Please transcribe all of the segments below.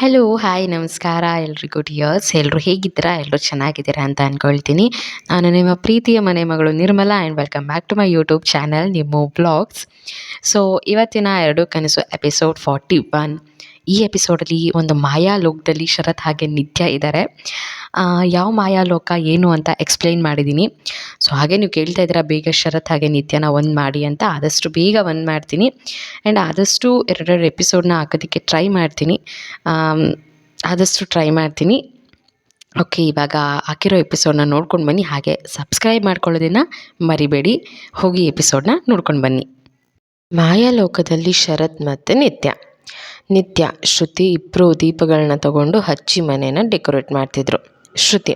Hello hi ನಮಸ್ಕಾರ ಎಲ್ರಿಗೂ dears ಎಲ್ಲರೂ ಹೇಗಿದ್ದೀರಾ? ಎಲ್ಲರೂ ಚೆನ್ನಾಗಿದ್ದೀರಾ ಅಂತ ಅಂದ್ಕೊಳ್ತೀನಿ ನಾನು ನಿಮ್ಮ ಪ್ರೀತಿಯ ಮನೆ ಮಗಳು Nirmala and welcome back to my YouTube channel ನಿಮ್ಮ ಬ್ಲಾಗ್ಸ್ ಸೊ ಇವತ್ತಿನ ಎರಡು ಕನಸು ಎಪಿಸೋಡ್ ಫಾರ್ಟಿ ಒನ್ ಈ ಎಪಿಸೋಡಲ್ಲಿ ಒಂದು ಮಾಯಾ ಲೋಕದಲ್ಲಿ ಶರತ್ ಹಾಗೆ ನಿತ್ಯ ಇದ್ದಾರೆ. ಯಾವ ಮಾಯಾಲೋಕ ಏನು ಅಂತ ಎಕ್ಸ್ಪ್ಲೈನ್ ಮಾಡಿದ್ದೀನಿ ಸೊ ಹಾಗೆ ನೀವು ಕೇಳ್ತಾ ಇದ್ದೀರಾ, ಬೇಗ ಶರತ್ ಹಾಗೆ ನಿತ್ಯನ ಒಂದು ಮಾಡಿ ಅಂತ. ಆದಷ್ಟು ಬೇಗ ಒಂದು ಮಾಡ್ತೀನಿ. ಆ್ಯಂಡ್ ಆದಷ್ಟು ಎರಡೆರಡು ಎಪಿಸೋಡ್ನ ಹಾಕೋದಕ್ಕೆ ಟ್ರೈ ಮಾಡ್ತೀನಿ. ಆದಷ್ಟು ಟ್ರೈ ಮಾಡ್ತೀನಿ. ಓಕೆ ಇವಾಗ ಹಾಕಿರೋ ಎಪಿಸೋಡ್ನ ನೋಡ್ಕೊಂಡು ಬನ್ನಿ. ಹಾಗೆ ಸಬ್ಸ್ಕ್ರೈಬ್ ಮಾಡ್ಕೊಳ್ಳೋದನ್ನು ಮರಿಬೇಡಿ. ಹೋಗಿ ಎಪಿಸೋಡ್ನ ನೋಡ್ಕೊಂಡು ಬನ್ನಿ. ಮಾಯಾಲೋಕದಲ್ಲಿ ಶರತ್ ಮತ್ತು ನಿತ್ಯ. ನಿತ್ಯ, ಶ್ರುತಿ ಇಬ್ಬರು ದೀಪಗಳನ್ನ ತಗೊಂಡು ಹಚ್ಚಿ ಮನೇನ ಡೆಕೋರೇಟ್ ಮಾಡ್ತಿದ್ರು. ಶ್ರುತಿ,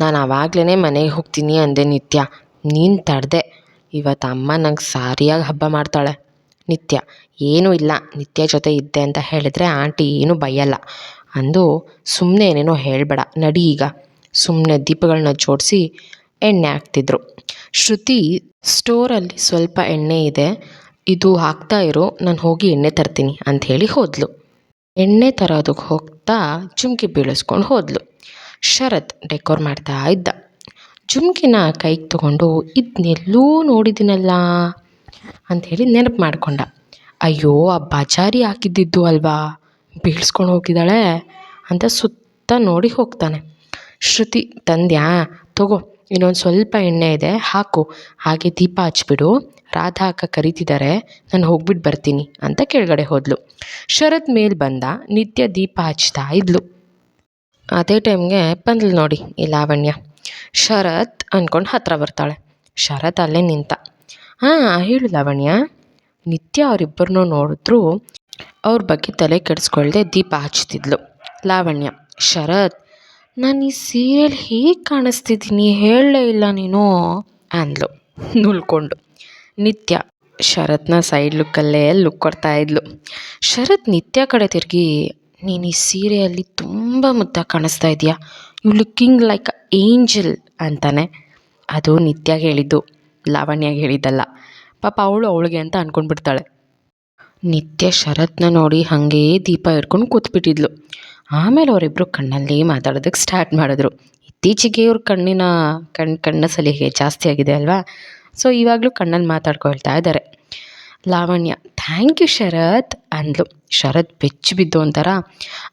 ನಾನು ಆವಾಗಲೇ ಮನೆಗೆ ಹೋಗ್ತೀನಿ ಅಂದೆ ನಿತ್ಯ. ನೀನು ತಡೆದೆ. ಇವತ್ತು ಅಮ್ಮ ನಂಗೆ ಸಾರಿಯಾಗಿ ಹಬ್ಬ ಮಾಡ್ತಾಳೆ. ನಿತ್ಯ, ಏನೂ ಇಲ್ಲ. ನಿತ್ಯ ಜೊತೆ ಇದ್ದೆ ಅಂತ ಹೇಳಿದರೆ ಆಂಟಿ ಏನೂ ಬೈಯಲ್ಲ. ಅಂದು ಸುಮ್ಮನೆ ಏನೇನೋ ಹೇಳಬೇಡ. ನಡಿ ಈಗ. ಸುಮ್ಮನೆ ದೀಪಗಳನ್ನ ಜೋಡಿಸಿ ಎಣ್ಣೆ ಹಾಕ್ತಿದ್ರು. ಶ್ರುತಿ ಸ್ಟೋರಲ್ಲಿ ಸ್ವಲ್ಪ ಎಣ್ಣೆ ಇದೆ. ಇದು ಹಾಕ್ತಾ ಇರೋ. ನಾನು ಹೋಗಿ ಎಣ್ಣೆ ತರ್ತೀನಿ ಅಂತ ಹೇಳಿ ಹೋದ್ಲು. ಎಣ್ಣೆ ತರೋದಕ್ಕೆ ಹೋಗ್ತಾ ಜುಮ್ಕಿ ಬೀಳಿಸ್ಕೊಂಡು ಹೋದ್ಲು. ಶರತ್ ಡೆಕೋರ್ ಮಾಡ್ತಾ ಇದ್ದ. ಜುಮ್ಕಿನ ಕೈಗೆ ತಗೊಂಡು ಇದನ್ನೆಲ್ಲೂ ನೋಡಿದ್ದೀನಲ್ಲ ಅಂಥೇಳಿ ನೆನಪು ಮಾಡ್ಕೊಂಡ. ಅಯ್ಯೋ ಆ ಬಜಾರಿ ಹಾಕಿದ್ದಿದ್ದು ಅಲ್ವಾ? ಬೀಳ್ಸ್ಕೊಂಡು ಹೋಗಿದ್ದಾಳೆ ಅಂತ ಸುತ್ತ ನೋಡಿ ಹೋಗ್ತಾನೆ. ಶ್ರುತಿ, ತಂದ್ಯಾ? ತಗೋ, ಇನ್ನೊಂದು ಸ್ವಲ್ಪ ಎಣ್ಣೆ ಇದೆ, ಹಾಕು. ಹಾಗೆ ದೀಪ ಹಚ್ಬಿಡು. ರಾಧಾ ಅಕ್ಕ ಕರೀತಿದ್ದಾರೆ ನಾನು ಹೋಗ್ಬಿಟ್ಟು ಬರ್ತೀನಿ ಅಂತ ಕೆಳಗಡೆ ಹೋದ್ಲು. ಶರತ್ ಮೇಲೆ ಬಂದ, ನಿತ್ಯ ದೀಪ ಹಚ್ತಾ ಇದ್ಲು. ಅದೇ ಟೈಮ್ಗೆ ಬಂದ್ಲು ನೋಡಿ ಈ ಲಾವಣ್ಯ. ಶರತ್ ಅಂದ್ಕೊಂಡು ಹತ್ರ ಬರ್ತಾಳೆ. ಶರತ್ ಅಲ್ಲೇ ನಿಂತ. ಹಾಂ, ಹೇಳು ಲಾವಣ್ಯ. ನಿತ್ಯ ಅವರಿಬ್ಬರನ್ನೂ ನೋಡಿದ್ರು ಅವ್ರ ಬಗ್ಗೆ ತಲೆ ಕೆಡಿಸ್ಕೊಳ್ದೆ ದೀಪ ಹಚ್ತಿದ್ಲು. ಲಾವಣ್ಯ, ಶರತ್, ನಾನು ಈ ಸೀರಿಯಲ್ ಹೇಗೆ ಕಾಣಿಸ್ತಿದ್ದೀನಿ? ಹೇಳಲೇ ಇಲ್ಲ ನೀನು. ಅಂದ್ಲು. ನುಲ್ಕೊಂಡು. ನಿತ್ಯ ಶರತ್ನ ಸೈಡ್ ಲುಕ್ಕಲ್ಲೇ ಲುಕ್ ಕೊಡ್ತಾ ಇದ್ಲು. ಶರತ್ ನಿತ್ಯ ಕಡೆ ತಿರುಗಿ ನೀನು ಈ ಸೀರೆಯಲ್ಲಿ ತುಂಬ ಮುದ್ದಾಗಿ ಕಾಣಿಸ್ತಾ ಇದೆಯಾ? You looking like a angel ಅಂತಾನೆ. ಅದು ನಿತ್ಯಾಗೆ ಹೇಳಿದ್ದು, ಲಾವಣ್ಯಗೆ ಹೇಳಿದ್ದಲ್ಲ. ಪಾಪ ಅವಳು ಅವಳಿಗೆ ಅಂತ ಅಂದ್ಕೊಂಡ್ಬಿಡ್ತಾಳೆ ನಿತ್ಯ ಶರತ್ನ ನೋಡಿ ಹಾಗೇ ದೀಪ ಇಟ್ಕೊಂಡು ಕೂತ್ಬಿಟ್ಟಿದ್ಲು. ಆಮೇಲೆ ಅವರಿಬ್ಬರು ಕಣ್ಣಲ್ಲಿ ಮಾತಾಡೋದಕ್ಕೆ ಸ್ಟಾರ್ಟ್ ಮಾಡಿದ್ರು. ಇತ್ತೀಚೆಗೆ ಇವ್ರ ಕಣ್ಣಿನ ಕಣ್, ಕಣ್ಣ ಸಲಿಗೆ ಜಾಸ್ತಿ ಆಗಿದೆ ಅಲ್ವಾ? ಸೊ ಇವಾಗಲೂ ಕಣ್ಣಲ್ಲಿ ಮಾತಾಡ್ಕೊಳ್ತಾ ಇದ್ದಾರೆ ಲಾವಣ್ಯ ಥ್ಯಾಂಕ್ ಯು ಶರತ್ ಅಂದ್ಲು. ಶರತ್ ಬೆಚ್ಚಿ ಬಿದ್ದು ಒಂಥರ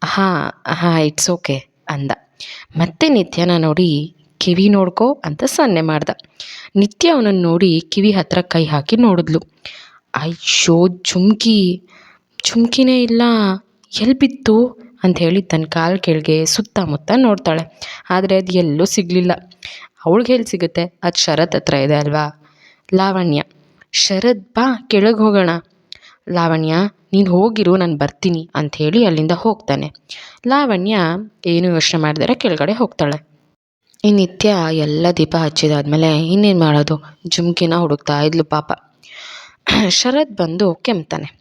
ಹಾಂ ಹಾಂ ಇಟ್ಸ್ ಓಕೆ ಅಂದ. ಮತ್ತೆ ನಿತ್ಯನ ನೋಡಿ ಕಿವಿ ನೋಡ್ಕೋ ಅಂತ ಸನ್ನೆ ಮಾಡ್ದ. ನಿತ್ಯ ಅವನನ್ನು ನೋಡಿ ಕಿವಿ ಹತ್ರ ಕೈ ಹಾಕಿ ನೋಡಿದ್ಲು. ಅಯ್ಯೋ, ಜುಮ್ಕಿ, ಜುಮ್ಕಿನೇ ಇಲ್ಲ ಎಲ್ಲಿ ಬಿತ್ತು? ಅಂತ ಹೇಳಿ ತನ್ನ ಕಾಲು ಕೆಳಗೆ ಸುತ್ತಮುತ್ತ ನೋಡ್ತಾಳೆ. ಆದರೆ ಅದು ಎಲ್ಲೂ ಸಿಗಲಿಲ್ಲ. ಅವಳಿಗೆ ಎಲ್ಲಿ ಸಿಗುತ್ತೆ? ಅದು ಶರತ್ ಹತ್ರ ಇದೆ ಅಲ್ವಾ? ಲಾವಣ್ಯ, ಶರತ್ ಬಾ, ಕೆಳಗೆ ಹೋಗೋಣ. ಲಾವಣ್ಯ, ನೀನು ಹೋಗಿರು, ನಾನು ಬರ್ತೀನಿ ಅಂಥೇಳಿ ಅಲ್ಲಿಂದ ಹೋಗ್ತಾನೆ. ಲಾವಣ್ಯ ಏನು ಯೋಚನೆ ಮಾಡಿದರೆ ಕೆಳಗಡೆ ಹೋಗ್ತಾಳೆ. ಈ ನಿತ್ಯ ಎಲ್ಲ ದೀಪ ಹಚ್ಚಿದಾದ್ಮೇಲೆ ಇನ್ನೇನು ಮಾಡೋದು? ಜುಮ್ಕಿನ ಹುಡುಕ್ತಾ ಇದ್ಲು ಪಾಪ. ಶರತ್ ಬಂದು ಕೆಮ್ತಾನೆ.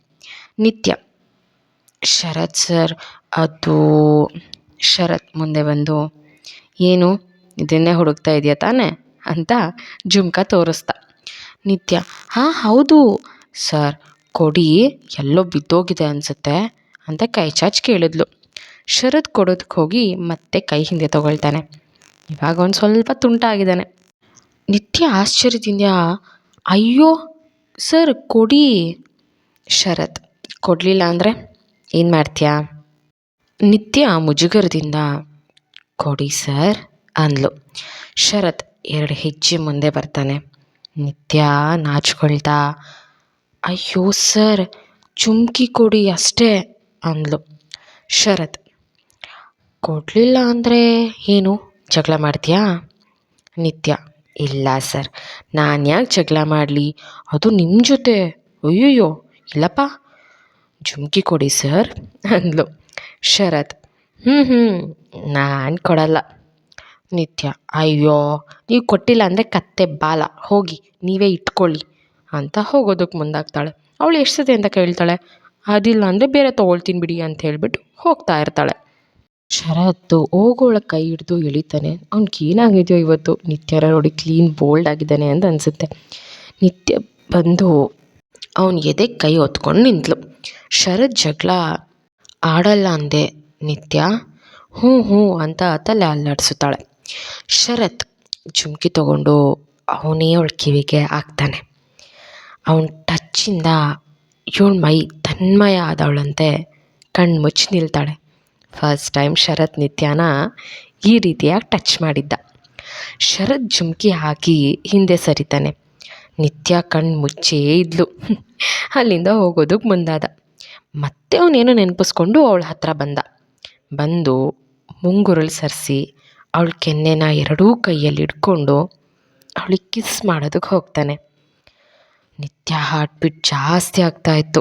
ನಿತ್ಯ, ಶರತ್ ಸರ್, ಅದು ಶರತ್ ಮುಂದೆ ಬಂದು, ಏನು? ಇದನ್ನೇ ಹುಡುಕ್ತಾ ಇದೆಯಾ ತಾನೆ? ಅಂತ ಜುಮ್ಕ ತೋರಿಸ್ತಾ. ನಿತ್ಯ, ಹಾಂ, ಹೌದು ಸರ್ ಕೊಡಿ, ಎಲ್ಲೋ ಬಿದ್ದೋಗಿದೆ ಅನಿಸುತ್ತೆ ಅಂತ ಕೈ ಚಾಚಿ ಕೇಳಿದ್ಲು. ಶರತ್ ಕೊಡೋದಕ್ಕೆ ಹೋಗಿ ಮತ್ತೆ ಕೈ ಹಿಂದೆ ತಗೊಳ್ತಾನೆ. ಇವಾಗ ಒಂದು ಸ್ವಲ್ಪ ತುಂಟಾಗಿದ್ದಾನೆ. ನಿತ್ಯ ಆಶ್ಚರ್ಯದಿಂದ, ಅಯ್ಯೋ, ಸರ್, ಕೊಡಿ. ಶರತ್, ಕೊಡಲಿಲ್ಲ ಅಂದರೆ ಏನು ಮಾಡ್ತೀಯಾ? ನಿತ್ಯ ಮುಜುಗರದಿಂದ, ಕೊಡಿ ಸರ್, ಅಂದ್ಲು. ಶರತ್ ಎರಡು ಹೆಜ್ಜೆ ಮುಂದೆ ಬರ್ತಾನೆ. ನಿತ್ಯ ನಾಚ್ಕೊಳ್ತಾ ಅಯ್ಯೋ ಸರ್, ಚುಮ್ಕಿ ಕೊಡಿ ಅಷ್ಟೇ ಅಂದ್ಲು ಶರತ್. ಕೊಡಲಿಲ್ಲ ಅಂದರೆ ಏನು? ಜಗಳ ಮಾಡ್ತೀಯಾ? ನಿತ್ಯ. ಇಲ್ಲ ಸರ್, ನಾನು ಯಾಕೆ ಜಗಳ ಮಾಡಲಿ? ಅದು ನಿಮ್ಮ ಜೊತೆ. ಅಯ್ಯಯ್ಯೋ, ಇಲ್ಲಪ್ಪ. ಜುಮ್ಕಿ ಕೊಡಿ ಸರ್ ಅಂದ್ಲು ಶರತ್. ಹ್ಞೂ ಹ್ಞೂ ನಾನು ಕೊಡಲ್ಲ. ನಿತ್ಯ. ಅಯ್ಯೋ, ನೀವು ಕೊಟ್ಟಿಲ್ಲ ಅಂದರೆ ಕತ್ತೆ ಬಾಲ. ಹೋಗಿ, ನೀವೇ ಇಟ್ಕೊಳ್ಳಿ. ಅಂತ ಹೋಗೋದಕ್ಕೆ ಮುಂದಾಗ್ತಾಳೆ. ಅವಳು ಎಷ್ಟು ಸತಿ ಅಂತ ಕೇಳ್ತಾಳೆ, ಅದಿಲ್ಲ ಅಂದರೆ ಬೇರೆ ತೊಗೊಳ್ತೀನಿ ಬಿಡಿ ಅಂತ ಹೇಳಿಬಿಟ್ಟು ಹೋಗ್ತಾ ಇರ್ತಾಳೆ. ಶರತ್ತು ಹೋಗೋಳ ಕೈ ಹಿಡಿದು ಎಳಿತಾನೆ. ಅವ್ನಿಗೆ ಏನಾಗಿದೆಯೋ ಇವತ್ತು? ನಿತ್ಯರ ನೋಡಿ ಕ್ಲೀನ್ ಬೋಲ್ಡ್ ಆಗಿದ್ದಾನೆ ಅಂತ ಅನಿಸುತ್ತೆ. ನಿತ್ಯ ಬಂದು ಅವನ ಎದೆ ಕೈ ಹೊತ್ಕೊಂಡು ನಿಂತಳು ಶರತ್ ಜಗಳ, ಆಡಲ್ಲ ಅಂದೆ ನಿತ್ಯ? ಹ್ಞೂ ಹ್ಞೂ ಅಂತ ತಲೆ ಅಲ್ಲಾಡಿಸುತ್ತಾಳೆ. ಶರತ್ ಜುಮ್ಕಿ ತಗೊಂಡು ಅವನೇ ಅವಳ ಕಿವಿಗೆ ಹಾಕ್ತಾನೆ. ಅವನ ಟಚ್ಚಿಂದ ಇವಳ ಮೈ ತನ್ಮಯ ಆದವಳಂತೆ ಕಣ್ಣು ಮುಚ್ಚಿ ನಿಲ್ತಾಳೆ. ಫಸ್ಟ್ ಟೈಮ್ ಶರತ್ ನಿತ್ಯಾನ ಈ ರೀತಿಯಾಗಿ ಟಚ್ ಮಾಡಿದ್ದ. ಶರತ್ ಜುಮ್ಕಿ ಹಾಕಿ ಹಿಂದೆ ಸರಿತಾನೆ. ನಿತ್ಯ ಕಣ್ಣು ಮುಚ್ಚೇ ಇದ್ಲು. ಅಲ್ಲಿಂದ ಹೋಗೋದಕ್ಕೆ ಮುಂದಾದ. ಮತ್ತೆ ಅವನೇನೋ ನೆನಪಿಸ್ಕೊಂಡು ಅವಳ ಹತ್ರ ಬಂದ. ಬಂದು ಮುಂಗುರುಳು ಸರಿಸಿ ಅವಳ ಕೆನ್ನೆನ ಎರಡೂ ಕೈಯಲ್ಲಿ ಹಿಡ್ಕೊಂಡು ಅವಳಿಗೆ ಕಿಸ್ ಮಾಡೋದಕ್ಕೆ ಹೋಗ್ತಾನೆ. ನಿತ್ಯ ಹಾರ್ಟ್ ಬೀಟ್ ಜಾಸ್ತಿ ಆಗ್ತಾ ಇತ್ತು.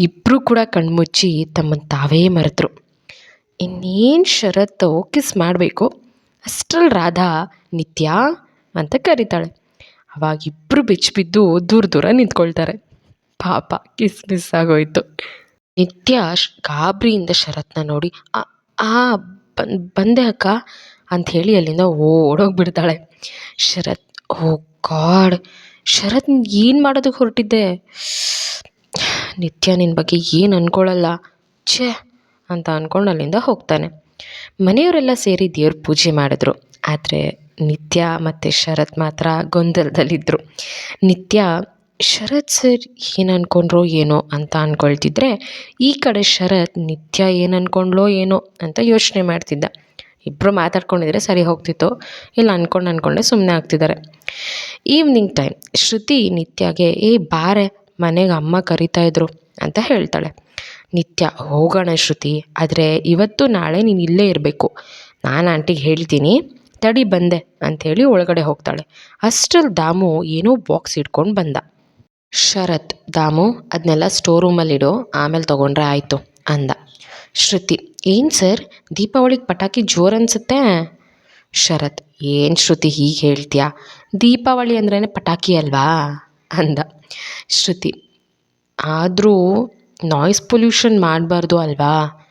ಇಬ್ಬರು ಕೂಡ ಕಣ್ಮುಚ್ಚಿ ತಮ್ಮನ್ನು ತಾವೇ ಮರೆತರು. ಇನ್ನೇನು ಶರತ್ತು ಕಿಸ್ ಮಾಡಬೇಕು. ಅಷ್ಟರಲ್ಲಿ ರಾಧಾ, ನಿತ್ಯ ಅಂತ ಕರೀತಾಳೆ. ಅವಾಗ ಇಬ್ಬರು ಬಿದ್ದು ದೂರ ದೂರ ನಿಂತ್ಕೊಳ್ತಾರೆ. ಪಾಪ ಕಿಸ್ ಮಿಸ್ ಆಗೋಯ್ತು. ನಿತ್ಯ ಗಾಬರಿಯಿಂದ ಶರತ್ನ ನೋಡಿ, ಆ ಬನ್ ಬಂದೆ ಅಕ್ಕ ಅಂಥೇಳಿ ಅಲ್ಲಿಂದ ಓಡೋಗ್ಬಿಡ್ತಾಳೆ. ಶರತ್, ಓ ಗಾಡ್ ಶರತ್ ಏನು ಮಾಡೋದಕ್ಕೆ ಹೊರಟಿದ್ದೆ? ನಿತ್ಯ ನಿನ್ನ ಬಗ್ಗೆ ಏನು ಅಂದ್ಕೊಳ್ಳಲ್ಲ ಛೇ ಅಂತ ಅಂದ್ಕೊಂಡು ಅಲ್ಲಿಂದ ಹೋಗ್ತಾನೆ. ಮನೆಯವರೆಲ್ಲ ಸೇರಿ ದೇವ್ರ ಪೂಜೆ ಮಾಡಿದ್ರು. ಆದರೆ ನಿತ್ಯ ಮತ್ತು ಶರತ್ ಮಾತ್ರ ಗೊಂದಲದಲ್ಲಿದ್ದರು ನಿತ್ಯ, ಶರತ್ ಸರ್ ಏನು ಅಂದ್ಕೊಂಡ್ರೋ ಏನೋ ಅಂತ ಅಂದ್ಕೊಳ್ತಿದ್ರೆ ಈ ಕಡೆ ಶರತ್ ನಿತ್ಯ ಏನು ಅಂದ್ಕೊಂಡ್ಲೋ ಏನೋ ಅಂತ ಯೋಚನೆ ಮಾಡ್ತಿದ್ದ. ಇಬ್ಬರು ಮಾತಾಡ್ಕೊಂಡಿದ್ರೆ ಸರಿ ಹೋಗ್ತಿತ್ತು. ಇಲ್ಲ ಅಂದ್ಕೊಂಡು ಅಂದ್ಕೊಂಡೆ ಸುಮ್ಮನೆ ಆಗ್ತಿದ್ದಾರೆ. ಈವ್ನಿಂಗ್ ಟೈಮ್ ಶ್ರುತಿ ನಿತ್ಯಗೆ, ಏ ಬಾರೆ, ಮನೆಗೆ ಅಮ್ಮ ಕರಿತಾ ಇದ್ರು ಅಂತ ಹೇಳ್ತಾಳೆ. ನಿತ್ಯ, ಹೋಗೋಣ ಶ್ರುತಿ, ಆದರೆ ಇವತ್ತು ನಾಳೆ ನೀನು ಇಲ್ಲೇ ಇರಬೇಕು. ನಾನು ಆಂಟಿಗೆ ಹೇಳ್ತೀನಿ, ತಡಿ ಬಂದೆ ಅಂಥೇಳಿ ಒಳಗಡೆ ಹೋಗ್ತಾಳೆ. ಅಷ್ಟರಲ್ಲಿ ದಾಮು ಏನೋ ಬಾಕ್ಸ್ ಇಟ್ಕೊಂಡು ಬಂದ. ಶರತ್, ದಾಮು ಅದನ್ನೆಲ್ಲ ಸ್ಟೋರ್ ರೂಮಲ್ಲಿಡು ಆಮೇಲೆ ತೊಗೊಂಡ್ರೆ ಆಯಿತು ಅಂದ. ಶ್ರುತಿ ಏನು ಸರ್? ದೀಪಾವಳಿಗೆ ಪಟಾಕಿ ಜೋರು ಅನಿಸುತ್ತೆ? ಶರತ್, ಏನು ಶ್ರುತಿ ಹೀಗೆ ಹೇಳ್ತೀಯಾ? ದೀಪಾವಳಿ ಅಂದ್ರೇ ಪಟಾಕಿ ಅಲ್ವಾ? ಅಂದ ಶ್ರುತಿ. ಆದರೂ ನಾಯ್ಸ್ ಪೊಲ್ಯೂಷನ್ ಮಾಡಬಾರ್ದು ಅಲ್ವಾ?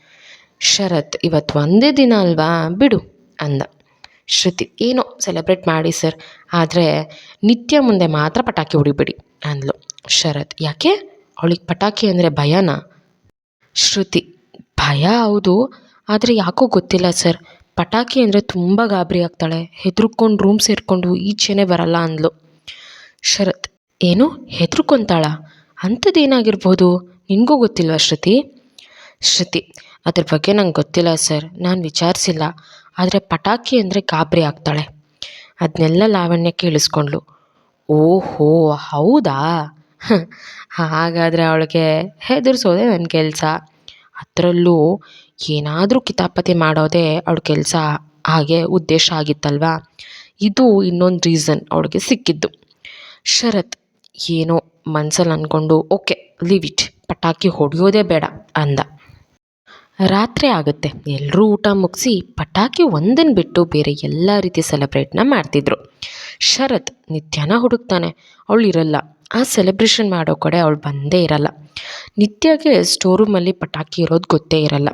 ಶರತ್ ಇವತ್ತು ಒಂದೇ ದಿನ ಅಲ್ವಾ? ಬಿಡು, ಅಂದ ಶ್ರುತಿ. ಏನೋ ಸೆಲೆಬ್ರೇಟ್ ಮಾಡಿ ಸರ್, ಆದರೆ ನಿತ್ಯ ಮುಂದೆ ಮಾತ್ರ ಪಟಾಕಿ ಹೊಡಿಬಿಡಿ, ಅಂದ್ಲು. ಶರತ್, ಯಾಕೆ? ಅವಳಿಗೆ ಪಟಾಕಿ ಅಂದರೆ ಭಯನಾ? ಶ್ರುತಿ. ಭಯ ಹೌದು, ಆದರೆ ಯಾಕೋ ಗೊತ್ತಿಲ್ಲ ಸರ್. ಪಟಾಕಿ ಅಂದರೆ ತುಂಬ ಗಾಬರಿ ಆಗ್ತಾಳೆ. ಹೆದರ್ಕೊಂಡು ರೂಮ್ ಸೇರಿಕೊಂಡು ಈಚೆನೇ ಬರಲ್ಲ ಅಂದ್ಲು. ಶರತ್, ಏನು? ಹೆದರ್ಕೊಂತಾಳ? ಅಂಥದ್ದೇನಾಗಿರ್ಬೋದು? ನಿನಗೂ ಗೊತ್ತಿಲ್ವಾ ಶ್ರುತಿ? ಶ್ರುತಿ, ಅದ್ರ ಬಗ್ಗೆ ನಂಗೆ ಗೊತ್ತಿಲ್ಲ ಸರ್. ನಾನು ವಿಚಾರಿಸಿಲ್ಲ. ಆದರೆ ಪಟಾಕಿ ಅಂದರೆ ಗಾಬರಿ ಆಗ್ತಾಳೆ. ಅದನ್ನೆಲ್ಲ ಲಾವಣ್ಯ ಕೇಳಿಸ್ಕೊಂಡ್ಳು ಓಹೋ, ಹೌದಾ? ಹಾಗಾದರೆ ಅವಳಿಗೆ ಹೆದರ್ಸೋದೇ ನನ್ನ ಕೆಲಸ. ಅದರಲ್ಲೂ ಏನಾದರೂ ಕಿತಾಪತಿ ಮಾಡೋದೇ ಅವಳ ಕೆಲಸ ಹಾಗೆ ಉದ್ದೇಶ ಆಗಿತ್ತಲ್ವಾ? ಇದು ಇನ್ನೊಂದು ರೀಸನ್ ಅವಳಿಗೆ ಸಿಕ್ಕಿದ್ದು. ಶರತ್ ಏನೋ ಮನ್ಸಲ್ಲಿ ಅಂದ್ಕೊಂಡು ಓಕೆ ಲೀವ್ ಇಟ್ ಪಟಾಕಿ ಹೊಡೆಯೋದೇ ಬೇಡ, ಅಂದ. ರಾತ್ರಿ ಆಗುತ್ತೆ. ಎಲ್ಲರೂ ಊಟ ಮುಗಿಸಿ ಪಟಾಕಿ ಒಂದನ್ನು ಬಿಟ್ಟು ಬೇರೆ ಎಲ್ಲ ರೀತಿ ಸೆಲೆಬ್ರೇಟ್ನ ಮಾಡ್ತಿದ್ರು. ಶರತ್ ನಿತ್ಯನ ಹುಡುಕ್ತಾನೆ. ಅವಳು ಇರಲ್ಲ. ಆ ಸೆಲೆಬ್ರೇಷನ್ ಮಾಡೋ ಕಡೆ ಅವಳು ಬಂದೇ ಇರಲ್ಲ. ನಿತ್ಯಗೆ ಸ್ಟೋರ್ ರೂಮಲ್ಲಿ ಪಟಾಕಿ ಇರೋದು ಗೊತ್ತೇ ಇರಲ್ಲ.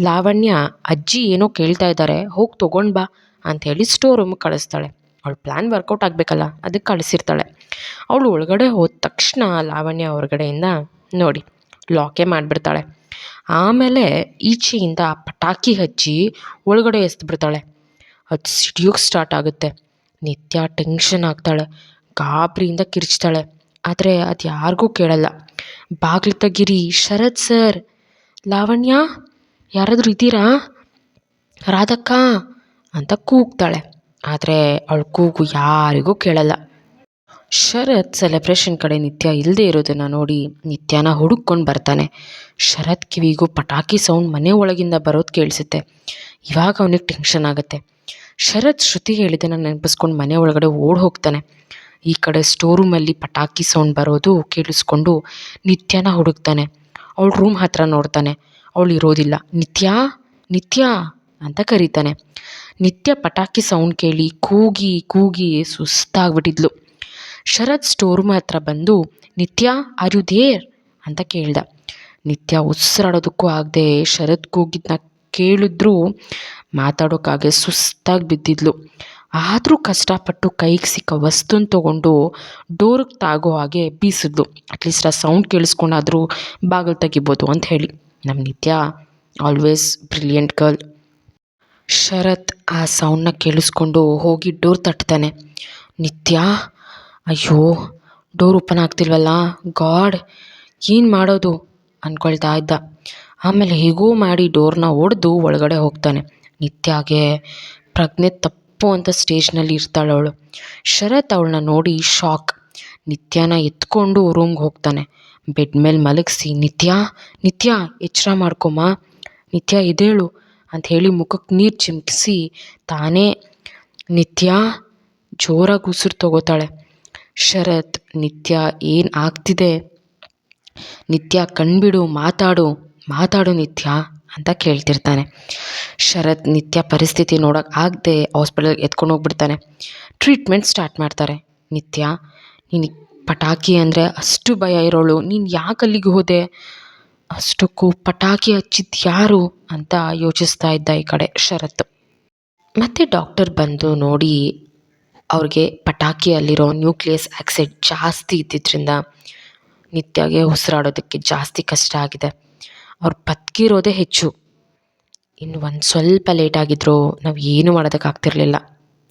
ಲಾವಣ್ಯ, ಅಜ್ಜಿ ಏನೋ ಕೇಳ್ತಾ ಇದ್ದಾರೆ ಹೋಗಿ ತೊಗೊಂಡು ಬಾ ಅಂಥೇಳಿ ಸ್ಟೋರ್ ರೂಮಿಗೆ ಕಳಿಸ್ತಾಳೆ. ಅವಳು ಪ್ಲ್ಯಾನ್ ವರ್ಕೌಟ್ ಆಗಬೇಕಲ್ಲ ಅದಕ್ಕೆ ಕಳಿಸಿರ್ತಾಳೆ. ಅವಳು ಒಳಗಡೆ ಹೋದ ತಕ್ಷಣ ಲಾವಣ್ಯ ಹೊರಗಡೆಯಿಂದ ನೋಡಿ ಲಾಕೇ ಮಾಡಿಬಿಡ್ತಾಳೆ. ಆಮೇಲೆ ಈಚೆಯಿಂದ ಪಟಾಕಿ ಹಚ್ಚಿ ಒಳಗಡೆ ಎಸ್ದ್ಬಿಡ್ತಾಳೆ ಅದು ಸಿಡಿಯೋಕ್ಕೆ ಸ್ಟಾರ್ಟ್ ಆಗುತ್ತೆ. ನಿತ್ಯ ಟೆನ್ಷನ್ ಆಗ್ತಾಳೆ. ಗಾಬರಿಯಿಂದ ಕಿರ್ಚ್ತಾಳೆ. ಆದರೆ ಅದು ಯಾರಿಗೂ ಕೇಳಲ್ಲ. ಬಾಗಿಲು ತೆಗೀರಿ ಶರತ್ ಸರ್, ಲಾವಣ್ಯ, ಯಾರಾದರೂ ಇದ್ದೀರಾ? ರಾಧಕ್ಕ, ಅಂತ ಕೂಗ್ತಾಳೆ. ಆದರೆ ಅವಳ ಕೂಗು ಯಾರಿಗೂ ಕೇಳಲ್ಲ. ಶರತ್ ಸೆಲೆಬ್ರೇಷನ್ ಕಡೆ ನಿತ್ಯ ಇಲ್ಲದೆ ಇರೋದನ್ನು ನೋಡಿ ನಿತ್ಯನ ಹುಡುಕ್ಕೊಂಡು ಬರ್ತಾನೆ. ಶರತ್ ಕಿವಿಗೂ ಪಟಾಕಿ ಸೌಂಡ್ ಮನೆ ಒಳಗಿಂದ ಬರೋದು ಕೇಳಿಸುತ್ತೆ. ಇವಾಗ ಅವನಿಗೆ ಟೆನ್ಷನ್ ಆಗುತ್ತೆ. ಶರತ್ ಶ್ರುತಿ ಹೇಳಿದ್ದನ್ನು ನೆನಪಿಸ್ಕೊಂಡು ಮನೆ ಒಳಗಡೆ ಓಡಿ ಹೋಗ್ತಾನೆ. ಈ ಕಡೆ ಸ್ಟೋರ್ ರೂಮಲ್ಲಿ ಪಟಾಕಿ ಸೌಂಡ್ ಬರೋದು ಕೇಳಿಸ್ಕೊಂಡು ನಿತ್ಯನ ಹುಡುಕ್ತಾನೆ. ಅವಳ ರೂಮ್ ಹತ್ರ ನೋಡ್ತಾನೆ. ಅವಳು ಇರೋದಿಲ್ಲ. ನಿತ್ಯಾ ನಿತ್ಯಾ ಅಂತ ಕರೀತಾನೆ. ನಿತ್ಯ ಪಟಾಕಿ ಸೌಂಡ್ ಕೇಳಿ ಕೂಗಿ ಕೂಗಿ ಸುಸ್ತಾಗ್ಬಿಟ್ಟಿದ್ಲು. ಶರತ್ ಸ್ಟೋರ್ ರೂಮ್ ಹತ್ರ ಬಂದು, ನಿತ್ಯ ಆರ್ ದೇರ್ ಅಂತ ಕೇಳ್ದ. ನಿತ್ಯ ಉಸಿರಾಡೋದಕ್ಕೂ ಆಗದೆ ಶರತ್ ಕೂಗಿದ್ನ ಕೇಳಿದ್ರೂ ಮಾತಾಡೋಕ್ಕಾಗೆ ಸುಸ್ತಾಗಿ ಬಿದ್ದಿದ್ಲು ಆದರೂ ಕಷ್ಟಪಟ್ಟು ಕೈಗೆ ಸಿಕ್ಕ ವಸ್ತುನ ತೊಗೊಂಡು ಡೋರ್ಗೆ ತಾಗೋ ಹಾಗೆ ಬೀಸಿದ್ಲು. ಅಟ್ಲೀಸ್ಟ್ ಆ ಸೌಂಡ್ ಕೇಳಿಸ್ಕೊಂಡಾದರೂ ಬಾಗಿಲು ತೆಗಿಬೋದು ಅಂತ ಹೇಳಿ. ನಮ್ಮ ನಿತ್ಯ ಆಲ್ವೇಸ್ ಬ್ರಿಲಿಯಂಟ್ ಗರ್ಲ್ ಶರತ್ ಆ ಸೌಂಡನ್ನ ಕೇಳಿಸ್ಕೊಂಡು ಹೋಗಿ ಡೋರ್ ತಟ್ತಾನೆ. ನಿತ್ಯ, ಅಯ್ಯೋ, ಡೋರ್ ಓಪನ್ ಆಗ್ತಿಲ್ವಲ್ಲ? ಗಾಡ್, ಏನು ಮಾಡೋದು? ಅಂದ್ಕೊಳ್ತಾ ಇದ್ದ. ಆಮೇಲೆ ಹೇಗೋ ಮಾಡಿ ಡೋರ್ನ ಒಡೆದು ಒಳಗಡೆ ಹೋಗ್ತಾನೆ. ನಿತ್ಯಾಗೆ ಪ್ರಜ್ಞೆ ತಪ್ಪು ಅಂತ ಸ್ಟೇಜ್ನಲ್ಲಿ ಇರ್ತಾಳೆ ಅವಳು ಶರತ್ ಅವಳನ್ನ ನೋಡಿ ಶಾಕ್. ನಿತ್ಯನ ಎತ್ಕೊಂಡು ರೂಮ್ಗೆ ಹೋಗ್ತಾನೆ. ಬೆಡ್ ಮೇಲೆ ಮಲಗಿಸಿ, ನಿತ್ಯ ನಿತ್ಯ, ಎಚ್ಚರ ಮಾಡ್ಕೊಮ್ಮ. ನಿತ್ಯ, ಎದ್ದೇಳು ಅಂತ ಹೇಳಿ ಮುಖಕ್ಕೆ ನೀರು ಚಿಮುಕಿಸಿ ತಾನೇ ನಿತ್ಯ ಜೋರಾಗಿ ಉಸಿರು ತಗೋತಾಳೆ. ಶರತ್, ನಿತ್ಯ, ಏನು ಆಗ್ತಿದೆ? ನಿತ್ಯ, ಕಣ್ಬಿಡು, ಮಾತಾಡು ಮಾತಾಡು ನಿತ್ಯ. ಅಂತ ಕೇಳ್ತಿರ್ತಾನೆ. ಶರತ್ ನಿತ್ಯ ಪರಿಸ್ಥಿತಿ ನೋಡೋಕೆ ಆಗದೆ ಹಾಸ್ಪಿಟಲ್ಗೆ ಎತ್ಕೊಂಡು ಹೋಗ್ಬಿಡ್ತಾನೆ. ಟ್ರೀಟ್ಮೆಂಟ್ ಸ್ಟಾರ್ಟ್ ಮಾಡ್ತಾರೆ. ನಿತ್ಯ ನಿನಗೆ ಪಟಾಕಿ ಅಂದರೆ ಅಷ್ಟು ಭಯ ಇರೋಳು, ನೀನು ಯಾಕೆ ಅಲ್ಲಿಗೆ ಹೋದೆ? ಅಷ್ಟಕ್ಕೂ ಪಟಾಕಿ ಹಚ್ಚಿದ್ದು ಯಾರು ಅಂತ ಯೋಚಿಸ್ತಾ ಇದ್ದ ಈ ಕಡೆ ಶರತ್. ಮತ್ತು ಡಾಕ್ಟರ್ ಬಂದು ನೋಡಿ ಅವ್ರಿಗೆ ಪಟಾಕಿಯಲ್ಲಿರೋ ನ್ಯೂಕ್ಲಿಯಸ್ ಆಕ್ಸೈಡ್ ಜಾಸ್ತಿ ಇದ್ದಿದ್ದರಿಂದ ನಿತ್ಯಗೆ ಉಸಿರಾಡೋದಕ್ಕೆ ಜಾಸ್ತಿ ಕಷ್ಟ ಆಗಿದೆ. ಅವ್ರು ಬದುಕಿರೋದೇ ಹೆಚ್ಚು. ಇನ್ನು ಒಂದು ಸ್ವಲ್ಪ ಲೇಟ್ ಆಗಿದ್ರು ನಾವು ಏನೂ ಮಾಡೋದಕ್ಕಾಗ್ತಿರ್ಲಿಲ್ಲ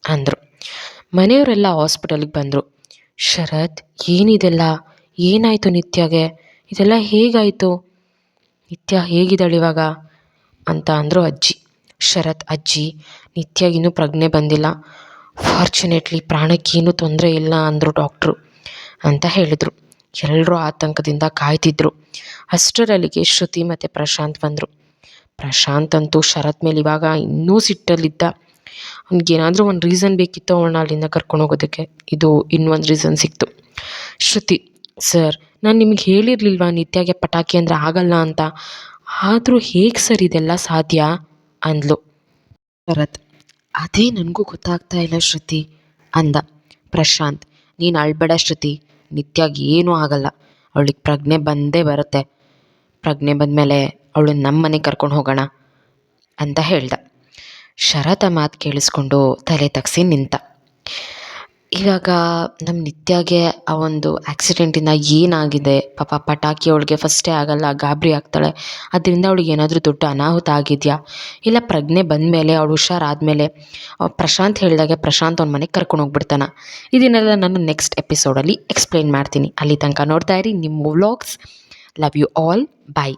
ಅಂದರು. ಮನೆಯವರೆಲ್ಲ ಹಾಸ್ಪಿಟಲ್ಗೆ ಬಂದರು. ಶರತ್ ಏನಿದೆಲ್ಲ ಏನಾಯಿತು ನಿತ್ಯಗೆ? ಇದೆಲ್ಲ ಹೇಗಾಯಿತು? ನಿತ್ಯ ಹೇಗಿದ್ದಾಳೆ ಇವಾಗ? ಅಂತ ಅಂದರು ಅಜ್ಜಿ. ಶರತ್, ಅಜ್ಜಿ ನಿತ್ಯಗಿನ್ನೂ ಪ್ರಜ್ಞೆ ಬಂದಿಲ್ಲ. ಫಾರ್ಚುನೇಟ್ಲಿ ಪ್ರಾಣಕ್ಕೇನೂ ತೊಂದರೆ ಇಲ್ಲ ಅಂದರು ಡಾಕ್ಟ್ರು ಅಂತ ಹೇಳಿದರು. ಎಲ್ಲರೂ ಆತಂಕದಿಂದ ಕಾಯ್ತಿದ್ರು. ಅಷ್ಟರಲ್ಲಿಗೆ ಶ್ರುತಿ ಮತ್ತು ಪ್ರಶಾಂತ್ ಬಂದರು. ಪ್ರಶಾಂತ್ ಅಂತೂ ಶರತ್ ಮೇಲೆ ಇವಾಗ ಇನ್ನೂ ಸಿಟ್ಟಲ್ಲಿದ್ದ. ಅವ್ನಿಗೇನಾದರೂ ಒಂದು ರೀಸನ್ ಬೇಕಿತ್ತು ಅವಳನ್ನ ಅಲ್ಲಿಂದ ಕರ್ಕೊಂಡು ಹೋಗೋದಕ್ಕೆ. ಇದು ಇನ್ನೊಂದು ರೀಸನ್ ಸಿಕ್ತು. ಶ್ರುತಿ, ಸರ್, ನಾನು ನಿಮಗೆ ಹೇಳಿರಲಿಲ್ವಾ ನಿತ್ಯಾಗೆ ಪಟಾಕಿ ಅಂದರೆ ಆಗಲ್ಲ ಅಂತ? ಆದರೂ ಹೇಗೆ ಸರ್ ಇದೆಲ್ಲ ಸಾಧ್ಯ? ಅಂದ್ಲು. ಶರತ್, ಅದೇ ನನಗೂ ಗೊತ್ತಾಗ್ತಾ ಇಲ್ಲ ಶ್ರುತಿ, ಅಂದ. ಪ್ರಶಾಂತ್, ನೀನು ಅಳ್ಬೇಡ ಶ್ರುತಿ. ನಿತ್ಯಾಗ ಏನೂ ಆಗಲ್ಲ. ಅವಳಿಗೆ ಪ್ರಜ್ಞೆ ಬಂದೇ ಬರುತ್ತೆ. ಪ್ರಜ್ಞೆ ಬಂದಮೇಲೆ ಅವ್ಳನ್ನ ನಮ್ಮ ಮನೆಗೆ ಕರ್ಕೊಂಡು ಹೋಗೋಣ ಅಂತ ಹೇಳ್ದ. ಶರತ ಮಾತು ಕೇಳಿಸ್ಕೊಂಡು ತಲೆ ತಗ್ಸಿ ನಿಂತ. ಇವಾಗ ನಮ್ಮ ನಿತ್ಯಾಗೆ ಆ ಒಂದು ಆಕ್ಸಿಡೆಂಟಿಂದ ಏನಾಗಿದೆ? ಪಾಪ ಪಟಾಕಿ ಅವಳಿಗೆ ಫಸ್ಟೇ ಆಗಲ್ಲ, ಗಾಬರಿ ಆಗ್ತಾಳೆ. ಅದರಿಂದ ಅವಳಿಗೆ ಏನಾದರೂ ದೊಡ್ಡ ಅನಾಹುತ ಆಗಿದೆಯಾ? ಇಲ್ಲ ಪ್ರಜ್ಞೆ ಬಂದಮೇಲೆ, ಅವಳು ಹುಷಾರಾದಮೇಲೆ ಪ್ರಶಾಂತ್ ಹೇಳಿದಾಗೆ ಪ್ರಶಾಂತ್ ಅವ್ನ ಮನೆಗೆ ಕರ್ಕೊಂಡು ಹೋಗ್ಬಿಡ್ತಾನೆ. ಇದನ್ನೆಲ್ಲ ನಾನು ನೆಕ್ಸ್ಟ್ ಎಪಿಸೋಡಲ್ಲಿ ಎಕ್ಸ್ಪ್ಲೈನ್ ಮಾಡ್ತೀನಿ. ಅಲ್ಲಿ ತನಕ ನೋಡ್ತಾ ಇರಿ, ನಿಮ್ಮ vlogs love you all bye